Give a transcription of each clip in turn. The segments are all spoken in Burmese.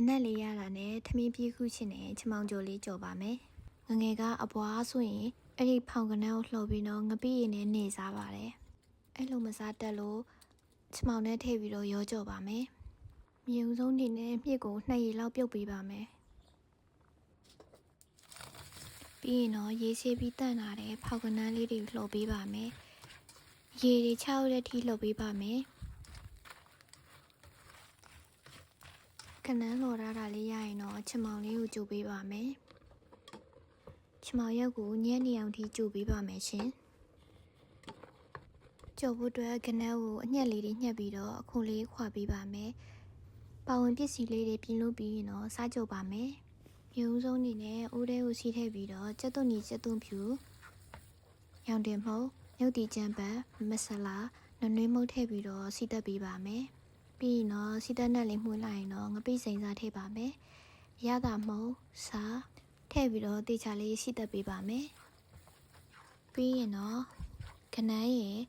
အနက်လေးရတာနဲ့ထမင်းပြေးခုချင်နဲ့ချမောင်ကြိုလေးကြော်ပါမယ်ငငယ်ကအပွားဆိုရင်အဲ့ဒီဖောင်ကနန်းကိုလှုပ်ပြီးတော့ငပိရင်နဲ့နေစားပါတယ်အဲ့လိုမစားတတ်လို့ချမောင်နဲ့ထည့်ပြီးတော့ရောကြော်ပါမယ်မြေဦးဆုံးနေနဲ့မြစ်ကိုနှစ်ရီလောက်ပြုတ်ပေးပါမယ်ပြီးရင်တော့ရေဆေးပြီးတန့်လာတဲ့ဖောင်ကနန်းလေးတွေလှုပ်ပေးပါမယ်ရေတွေချောက်တဲ့ထိလှုပ်ပေးပါမယ် ခဏန်းလော်ရတာလေးရရင်တော့ချမောင်လေးကိုကြိုပေးပါမယ်ချမောင်ရက်ကိုညက်နေအောင်ထိကြိုပေးပါမယ်ရှင်ကြိုဖို့အတွက်ခဏန်းကိုအညက်လေးတွေညှက်ပြီးတော့အခုလေးခွာပေးပါမယ်ပါဝင်ပစ္စည်းလေးတွေပြင်လို့ပြီးရင်တော့စားကြပါမယ်မြူးဆုံးအနေနဲ့အိုးထဲကိုစီးထည့်ပြီးတော့ကြက်သွန်နီကြက်သွန်ဖြူရောင်တင်မှုတ်မြုပ်တီကြံပတ်မဆလာနွေးနွေးမှုတ်ထည့်ပြီးတော့စီးတက်ပေးပါမယ် ပြီးရင်တော့စီတက်နဲ့လေးမှုလိုက်ရင်တော့ငပိစိန်စားထည့်ပါမယ်။ရတာမဟုတ်စားထည့်ပြီးတော့တေချာလေးစီတက်ပေးပါမယ်။ပြီးရင်တော့ခနန်းရင်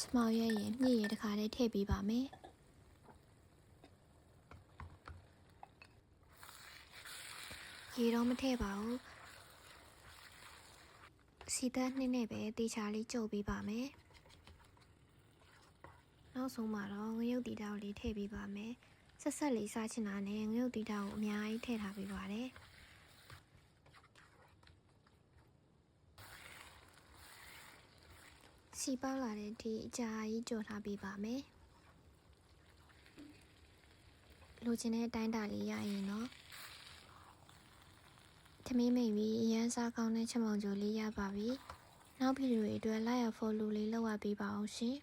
စမောက်ရဲ့ရင်မြည့်ရတခါလေးထည့်ပေးပါမယ်။ရေတော့မထည့်ပါဘူး။စီတက်နှစ်နဲ့ပဲတေချာလေးကြုတ်ပေးပါမယ်။ နောက်ဆုံးမှာတော့ငရုတ်တီတောက်လေးထည့်ပေးပါမယ်ဆက်ဆက်လေးစားချင်တာနဲ့ငရုတ်တီတောက်ကိုအများကြီးထည့်ထားပေးပါတယ်စီပေါက်လာတဲ့အထိအကြာကြီးကြော်ထားပေးပါမယ်လိုချင်တဲ့အတိုင်းတာလေးရရင်တော့သမီးမိတ်ပြီးအရန်စားကောင်းတဲ့ချက်မောင်ကြိုလေးရပါပြီနောက်ဗီဒီယိုတွေအတွက် like and follow လေးလုပ်ရပေးပါအောင်ရှင်